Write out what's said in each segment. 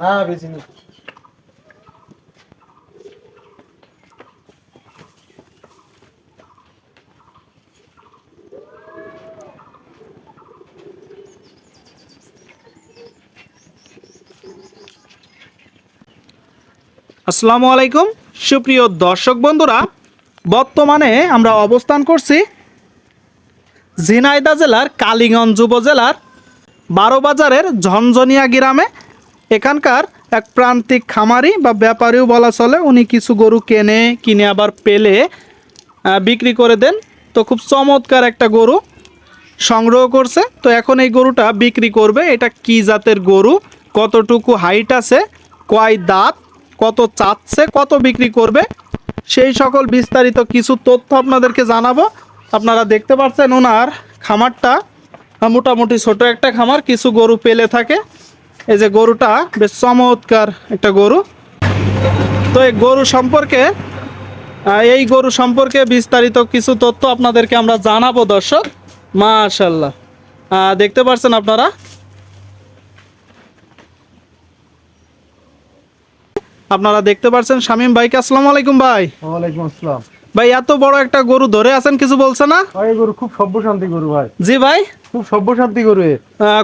না না। আসসালামু আলাইকুম। সুপ্রিয় দর্শক বন্ধুরা, বর্তমানে আমরা অবস্থান করছি ঝিনাইদা জেলার কালীগঞ্জ উপজেলার বারো বাজারের ঝনঝনিয়া গ্রামে। এখানকার এক প্রান্তিক খামারি বা ব্যাপারীও বলা চলে, উনি কিছু গরু কেনে, কিনে আবার পেলে বিক্রি করে দেন। তো খুব চমৎকার একটা গরু সংগ্রহ করছে। তো এখন এই গরুটা বিক্রি করবে। এটা কি জাতের গরু? কতটুকু হাইট আছে? কয় দাঁত? কত চাচ্ছে? কত বিক্রি করবে? সেই সকল বিস্তারিত কিছু তথ্য আপনাদেরকে জানাব। আপনারা দেখতে পাচ্ছেন ওনার খামারটা মোটামুটি ছোট একটা খামার। কিছু গরু পেলে থাকে। এই যে গরুটা বেশ চমৎকার একটা গরু। তো এই গরু সম্পর্কে এই গরু সম্পর্কে বিস্তারিত কিছু তথ্য আপনাদেরকে আমরা জানাব দর্শক। মাশাল্লাহ দেখতে পাচ্ছেন আপনারা? আপনারা দেখতে পাচ্ছেন শামীম ভাইকে আসসালামু আলাইকুম ভাই। ওয়ালাইকুম আসসালাম। ভাই এত বড় একটা গরু ধরে আছেন কিছু বলছে না? ভাই গরু খুব সভ্য শান্তি গরু ভাই। জি ভাই? খুব সভ্য শান্তি গরু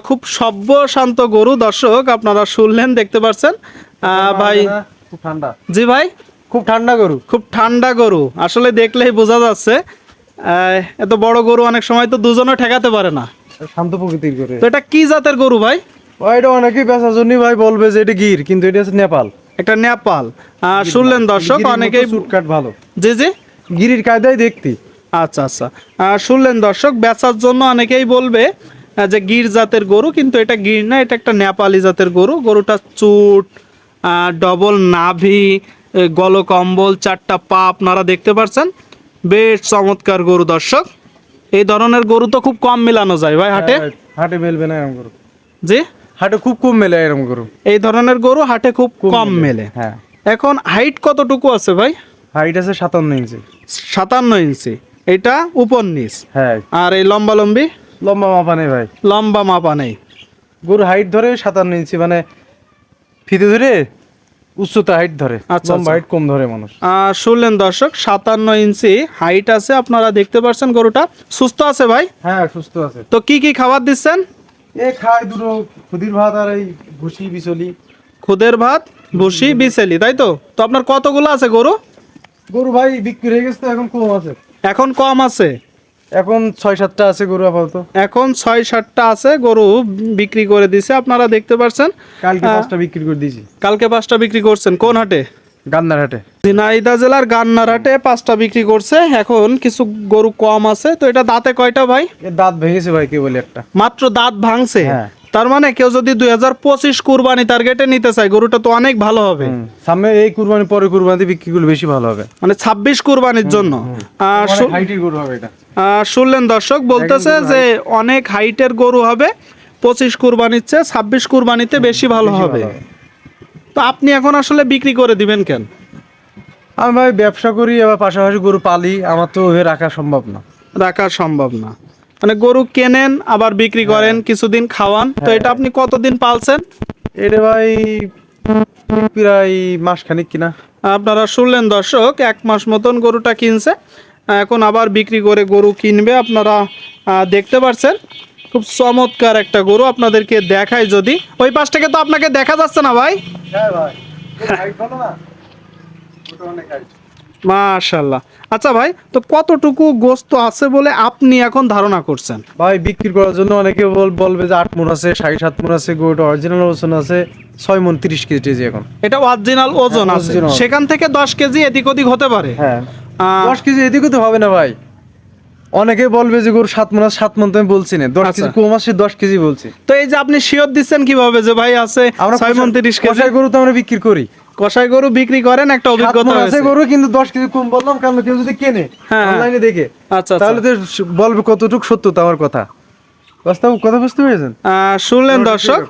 খুব সভ্য শান্ত গরু দর্শক আপনারা শুনলেন দেখতে পাচ্ছেন ভাই খুব ঠান্ডা। জি ভাই? খুব ঠান্ডা গরু। খুব ঠান্ডা গরু আসলে দেখলেই বোঝা যাচ্ছে। এত বড় গরু অনেক সময় তো দুজনে ঠেকাতে পারে না। শান্ত প্রকৃতির গরু তো এটা কি জাতের গরু ভাই? এটা অনেকেই বেচার জন্যই ভাই বলবে যে এটা গির কিন্তু এটা হচ্ছে নেপাল। একটা নেপাল। আহ, শুনলেন দর্শক অনেকেই ভালো। জি জি? গিরির কায়দায় দেখতি। আচ্ছা আচ্ছা। শুনলেন দর্শক বেচার জন্য অনেকেই বলবে যে গির জাতের গরু কিন্তু এটা গির না এটা একটা নেপালি জাতের গরু। গরুটা চুট ডবল নাভি গলকম্বল চারটা পা আপনারা দেখতে পাচ্ছেন বেশ চমৎকার গরু দর্শক। এই ধরনের গরু তো খুব কম মেলানো যায় ভাই হাটে? হ্যাঁ, হাটে মেলবে না এরকম গরু। জি? হাটে খুব কম মেলে এরকম গরু। এই ধরনের গরু হাটে খুব কম মেলে হ্যাঁ। এখন হাইট কতটুকু আছে ভাই? হাইট আছে সাতান্ন ইঞ্চি। সাতান্ন ইঞ্চি। এটা উপর নিচ। হ্যাঁ। আর এই লম্বা লম্বি? লম্বা মাপা নেই ভাই। লম্বা মাপা নেই। গরু হাইট ধরে সাতান্ন ইঞ্চি মানে ফিতে ধরে উচ্চতা হাইট ধরে। আচ্ছা, লম্বা আচ্ছা। হাইট কম ধরে মানুষ। শুনলেন দর্শক সাতান্ন ইঞ্চি হাইট আছে আপনারা দেখতে পাচ্ছেন গরুটা। সুস্থ আছে ভাই? হ্যাঁ সুস্থ আছে। তো কি কি খাবার দিচ্ছেন? এ খায় দুটো খুদির ভাত আর এই ভুসি বিচলি। খুদের ভাত ভুসি বিছেলি তাই তো? তো আপনার কতগুলো আছে গরু? গরু ভাই বিক্রি হয়ে গেছে তো এখন কম আছে। এখন কম আছে? এখন ছয় সাতটা আছে গরু আপাতত। এখন ছয় সাতটা আছে গরু বিক্রি করে দিছে। আপনারা দেখতে পাচ্ছেন কালকে। পাঁচটা বিক্রি করে দিয়েছি। কালকে পাঁচটা বিক্রি করছেন কোন হাটে? গান্দার হাটে ঝিনাইদা জেলার গান্নার হাটে পাঁচটা বিক্রি করছে এখন কিছু গরু কম আছে। তো এটা দাঁতে কয়টা ভাই? দাঁত ভেঙেছে ভাই কে বলে একটা। মাত্র দাঁত ভাঙছে? হ্যাঁ। তার মানে কেউ যদি দুই হাজার পঁচিশ কুরবানি টার্গেটে নিতে চায় গরুটা তো অনেক ভালো হবে। সামনে এই কুরবানি পরে কুরবানি বিক্রি করলে বেশি ভালো হবে। মানে ছাব্বিশ কুরবানির জন্য। গরু হবে এটা। শুনলেন দর্শক বলতেছে যে অনেক হাইটের গরু হবে পঁচিশ কুরবানির চেয়ে ছাব্বিশ কুরবানিতে বেশি ভালো হবে। তো আপনি এখন আসলে বিক্রি করে দিবেন কেন? আমি ভাই ব্যবসা করি আবার পাশাপাশি গরু পালি আমার তো রাখা সম্ভব না। রাখা সম্ভব না। মানে গরু কেনেন আবার বিক্রি করেন কিছুদিন খাওয়ান। তো এটা আপনি কতদিন পালছেন? এটা ভাই প্রায় মাস খানিক কিনা। আপনারা শুনলেন দর্শক এক মাস মতন গরুটা কিনছে। এখন আবার বিক্রি করে গরু কিনবে আপনারা দেখতে পাচ্ছেন খুব চমৎকার একটা গরু আপনাদেরকে দেখায় যদি। ওই পাশ থেকে তো আপনাকে দেখা যাচ্ছে না ভাই। হ্যাঁ ভাই। মাশাল্লাহ আচ্ছা ভাই তো কতটুকু গোস্ত আছে বলে আপনি এখন ধারণা করছেন? ভাই বিক্রি করার জন্য অনেকে বলবে যে আট মন আছে সাড়ে সাত মন আছে গরুটা অরিজিনাল ওজন আছে ছয় মন তিরিশ কেজি এখন। এটা অরিজিনাল ওজন হ্যাঁ, আছে সেখান থেকে দশ কেজি এদিক ওদিক হতে পারে। হ্যাঁ। দশ কেজি এদিকে তো হবে না ভাই। অনেকে বলবে যে গরু সাত মন সাত মন তো আমি বলছি না। দশ আচ্ছা। কেজি কম দশ কেজি বলছি। তো এই যে আপনি শিওর দিচ্ছেন কীভাবে যে ভাই আছে আমরা ছয় মন তিরিশ কেজি? গরু তো আমরা বিক্রি করি। কষাই গরু বিক্রি করেন একটা অভিজ্ঞতা আছে গরু কিন্তু দশ কেজি কম বললাম কারণ কেউ যদি কেনে হ্যাঁ। অনলাইনে দেখে আচ্ছা আচ্ছা। তাহলে তো বলবে কতটুকু সত্য তো আমার কথা। বাস্তব কথা বুঝতে পেরেছেন? আহ, শুনলেন দর্শক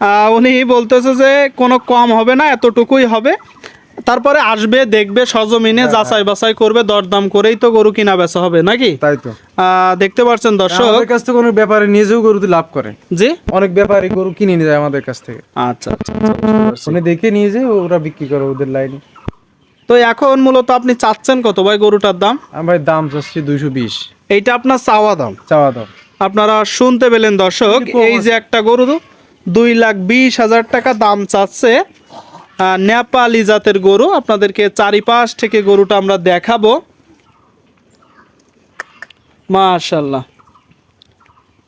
আহ, উনি বলতেছে যে কোনো কম হবে না এতটুকুই হবে। তারপরে আসবে দেখবে সজমিনে যাচাই বাছাই করবে দরদাম করেই তো গরু কিনা বেচা হবে নাকি? তাই তো। দেখতে পাচ্ছেন দর্শক। আমাদের কাছ থেকে কোনো ব্যাপারে নিজেও গরুতে লাভ করে। জি? অনেক ব্যাপারী গরু কিনে নিয়ে যায় আমাদের কাছ থেকে। আচ্ছা আচ্ছা আচ্ছা, পারছি। উনি দেখে নিয়ে যায় ওরা বিক্রি করে ওদের লাইনে। তো এখন মূলত আপনি চাচ্ছেন কত ভাই গরুটার দাম? আমি ভাই দাম চাচ্ছি দুইশো বিশ। এইটা আপনার চাওয়া দাম? চাওয়া দাম। আপনারা শুনতে পেলেন দর্শক এই যে একটা গরু দুই লাখ বিশ হাজার টাকা দাম চাচ্ছে। নেপালি জাতের গরু। আপনাদেরকে চারিপাশ থেকে গরুটা আমরা দেখাবো। মাশাল্লাহ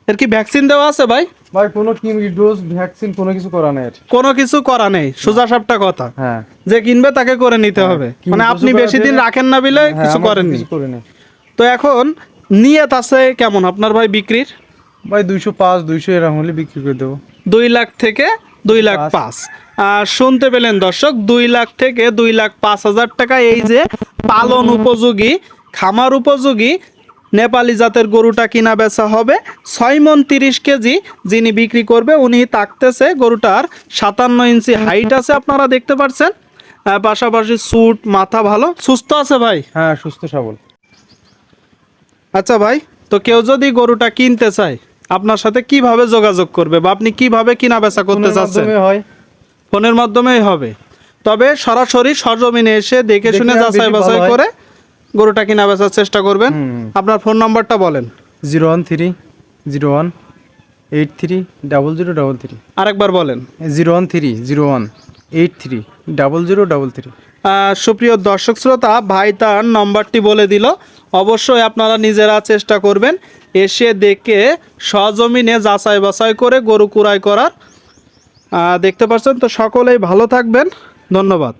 এর কি ভ্যাকসিন দেওয়া আছে ভাই? ভাই কোনো কি ডোজ ভ্যাকসিন কোনো কিছু করা নেই কোনো কিছু করা নেই। সোজা সাপটা কথা। হ্যাঁ। যে কিনবে তাকে করে নিতে হবে। মানে আপনি বেশি দিন রাখেন না বিলে হ্যাঁ, কিছু করেননি কিছু তো এখন নিয়ত আছে কেমন? আপনার ভাই বিক্রির? ভাই দুইশো পাঁচ দুইশো এরকম হলে বিক্রি করে দেবো। দুই লাখ থেকে দুই লাখ পাঁচ। শুনতে পেলেন দর্শক দুই লাখ থেকে দুই লাখ পাঁচ হাজার টাকা এই যে পালন উপযোগী খামার উপযোগী নেপালি জাতের গরুটা কিনা বেচা হবে। ছয় মন তিরিশ কেজি যিনি বিক্রি করবে উনি তাকতেছে। গরুটার সাতান্ন ইঞ্চি হাইট আছে আপনারা দেখতে পাচ্ছেন পাশাপাশি স্যুট মাথা ভালো। সুস্থ আছে ভাই? হ্যাঁ সুস্থ সবল। আচ্ছা ভাই তো কেউ যদি গরুটা কিনতে চায় আপনার সাথে কীভাবে যোগাযোগ করবে বা আপনি কীভাবে কিনা বেচা করতে চাচ্ছেন? ফোনের মাধ্যমেই হবে। তবে সরাসরি সরজমিনে এসে দেখে শুনে যাচাই বাছাই করে গরুটা কিনা বেচার চেষ্টা করবেন। আপনার ফোন নাম্বারটা বলেন। Zero one three zero one eight three double zero double three. আরেকবার বলেন। Zero one three zero one eight three double zero double three. সুপ্রিয় দর্শক শ্রোতা, ভাই তার নম্বরটি বলে দিল। অবশ্যই আপনারা নিজেরা চেষ্টা করবেন এসে দেখে সজমিনে যাচাই বাছাই করে গরু কুড়াই করার। দেখতে পাচ্ছেন তো সকলেই ভালো থাকবেন। ধন্যবাদ।